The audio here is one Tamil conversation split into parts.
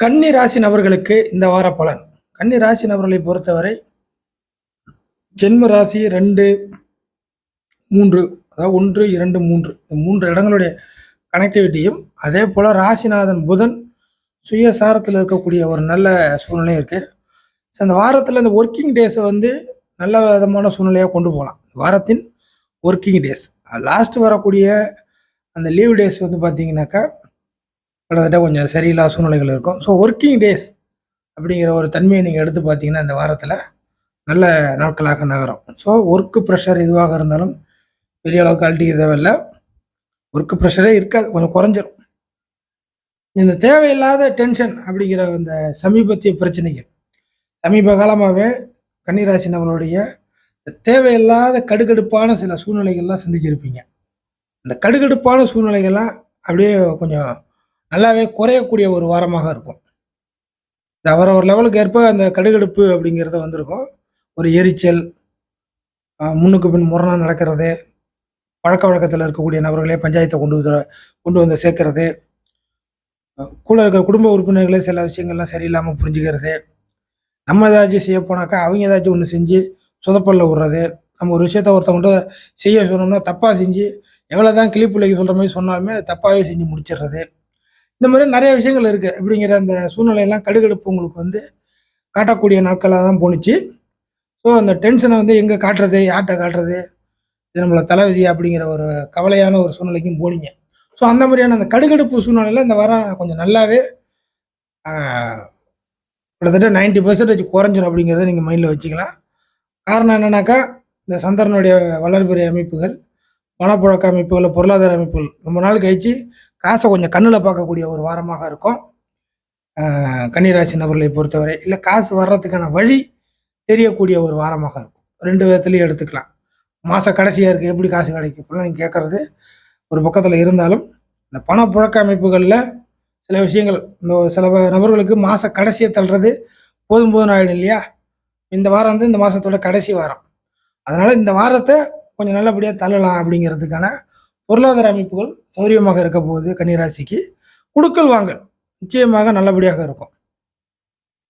கன்னி ராசி நபர்களுக்கு இந்த வார பலன். கன்னி ராசி நபர்களை பொறுத்தவரை ஜென்ம ராசி ரெண்டு மூன்று அதாவது ஒன்று இரண்டு மூன்று. இந்த மூன்று இடங்களுடைய கனெக்டிவிட்டியும் அதே போல் ராசிநாதன் புதன் சுயசாரத்தில் இருக்கக்கூடிய ஒரு நல்ல சூழ்நிலையும் இருக்குது ஸோ அந்த வாரத்தில் இந்த ஒர்க்கிங் டேஸை வந்து நல்ல விதமான சூழ்நிலையாக கொண்டு போகலாம். வாரத்தின் ஒர்க்கிங் டேஸ் லாஸ்ட் வரக்கூடிய அந்த லீவ் டேஸ் வந்து பார்த்தீங்கன்னாக்கா கிட்டத்தட்ட கொஞ்சம் சரியில்லாத சூழ்நிலைகள் இருக்கும். ஸோ ஒர்க்கிங் டேஸ் அப்படிங்கிற ஒரு தன்மையை நீங்கள் எடுத்து பார்த்தீங்கன்னா இந்த வாரத்தில் நல்ல நாட்களாக நகரும். ஸோ ஒர்க்கு ப்ரெஷர் எதுவாக இருந்தாலும் பெரிய அளவுக்கு அழட்டிக்க தேவையில்லை. ஒர்க்கு ப்ரெஷரே இருக்காது கொஞ்சம் குறைஞ்சிரும். இந்த தேவையில்லாத டென்ஷன் அப்படிங்கிற அந்த சமீபத்திய பிரச்சனைகள் சமீப காலமாகவே கன்னிராசி நபர்களுடைய தேவையில்லாத கடுகடுப்பான சில சூழ்நிலைகள்லாம் சந்திச்சிருப்பீங்க. இந்த கடுகடுப்பான சூழ்நிலைகள்லாம் அப்படியே கொஞ்சம் நல்லாவே குறையக்கூடிய ஒரு வாரமாக இருக்கும். இந்த அவரவர் லெவலுக்கு ஏற்ப அந்த கடுகடுப்பு அப்படிங்கிறது வந்திருக்கும். ஒரு எரிச்சல் முன்னுக்கு பின் முரணம் நடக்கிறது பழக்க வழக்கத்தில் இருக்கக்கூடிய நபர்களே பஞ்சாயத்தை கொண்டு வந்து கொண்டு வந்து சேர்க்கறது கூட இருக்கிற குடும்ப உறுப்பினர்களே சில விஷயங்கள்லாம் சரியில்லாமல் புரிஞ்சுக்கிறது நம்ம ஏதாச்சும் செய்ய போனாக்கா அவங்க ஏதாச்சும் ஒன்று செஞ்சு சொதப்பல்ல விடுறது நம்ம ஒரு விஷயத்த ஒருத்தவங்கள்ட்ட செய்ய சொன்னோம்னா தப்பாக செஞ்சு எவ்வளோ தான் கிளிப்பிள்ளைக்கு சொல்கிற மாதிரி சொன்னாலுமே தப்பாகவே செஞ்சு முடிச்சிடுறது. இந்த மாதிரி நிறைய விஷயங்கள் இருக்குது அப்படிங்கிற அந்த சூழ்நிலையெல்லாம் கடுகடுப்பு உங்களுக்கு வந்து காட்டக்கூடிய நாட்களாக தான் போணுச்சு. ஸோ அந்த டென்ஷனை வந்து எங்கே காட்டுறது யார்கிட்ட காட்டுறது இது நம்மளை தலைவிதி அப்படிங்கிற ஒரு கவலையான ஒரு சூழ்நிலைக்கும் போனீங்க. ஸோ அந்த மாதிரியான அந்த கடுகடுப்பு சூழ்நிலையில் இந்த வாரம் கொஞ்சம் நல்லாவே கிட்டத்தட்ட நைன்டி பர்சன்டேஜ் குறைஞ்சிரும் அப்படிங்கிறத நீங்கள் மைண்டில் வச்சுக்கலாம். காரணம் என்னன்னாக்கா இந்த சந்திரனுடைய வளர்பிறை அமைப்புகள் பணப்புழக்க அமைப்புகள் பொருளாதார அமைப்புகள் ரொம்ப நாள் கழிச்சு காசை கொஞ்சம் கண்ணில் பார்க்கக்கூடிய ஒரு வாரமாக இருக்கும். கன்னிராசி நபர்களை பொறுத்தவரை. இல்லை காசு வர்றதுக்கான வழி தெரியக்கூடிய ஒரு வாரமாக இருக்கும். ரெண்டு விதத்துலையும் எடுத்துக்கலாம். மாத கடைசியாக இருக்குது எப்படி காசு கிடைக்கும் இப்படிலாம் நீங்கள் கேட்குறது ஒரு பக்கத்தில் இருந்தாலும் இந்த பணப்புழக்க அமைப்புகளில் சில விஷயங்கள் இந்த சில நபர்களுக்கு மாத கடைசியை தள்ளுறது போதும் போதும் ஆகிடும் இல்லையா? இந்த வாரம் வந்து இந்த மாதத்தோட கடைசி வாரம். அதனால் இந்த வாரத்தை கொஞ்சம் நல்லபடியாக தள்ளலாம் அப்படிங்கிறதுக்கான பொருளாதார அமைப்புகள் சௌரியமாக இருக்க போகுது கன்னிராசிக்கு. குடுக்கல் வாங்கல் நிச்சயமாக நல்லபடியாக இருக்கும்.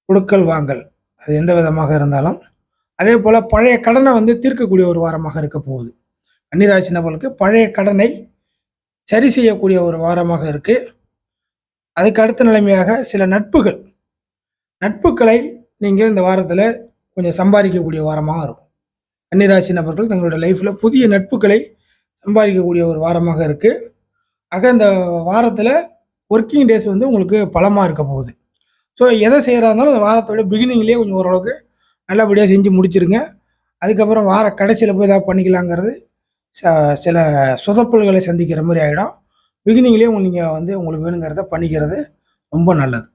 குடுக்கல் வாங்கல் அது எந்த விதமாக இருந்தாலும். அதே போல் பழைய கடனை வந்து தீர்க்கக்கூடிய ஒரு வாரமாக இருக்க போகுது. கன்னிராசி நபர்களுக்கு பழைய கடனை சரி செய்யக்கூடிய ஒரு வாரமாக இருக்குது அதுக்கு அடுத்த நிலைமையாக சில நட்புகள். நட்புகளை நீங்கள் இந்த வாரத்தில் கொஞ்சம் சம்பாதிக்கக்கூடிய வாரமாக இருக்கும். கன்னிராசி நபர்கள் தங்களுடைய லைஃப்பில் புதிய நட்புகளை சம்பாதிக்கக்கூடிய ஒரு வாரமாக இருக்குது ஆக இந்த வாரத்தில் ஒர்க்கிங் டேஸ் வந்து உங்களுக்கு பலமாக இருக்க போகுது. ஸோ எதை செய்கிறா இருந்தாலும் அந்த வாரத்தோட பிகினிங்லேயே கொஞ்சம் ஓரளவுக்கு நல்லபடியாக செஞ்சு முடிச்சிருங்க. அதுக்கப்புறம் வார கடைசியில் போய் ஏதாவது பண்ணிக்கலாங்கிறது ச- சில சொதப்பல்களை சந்திக்கிற மாதிரி ஆகிடும் பிகினிங்லேயே நீங்கள் வந்து உங்களுக்கு வேணுங்கிறத பண்ணிக்கிறது ரொம்ப நல்லது.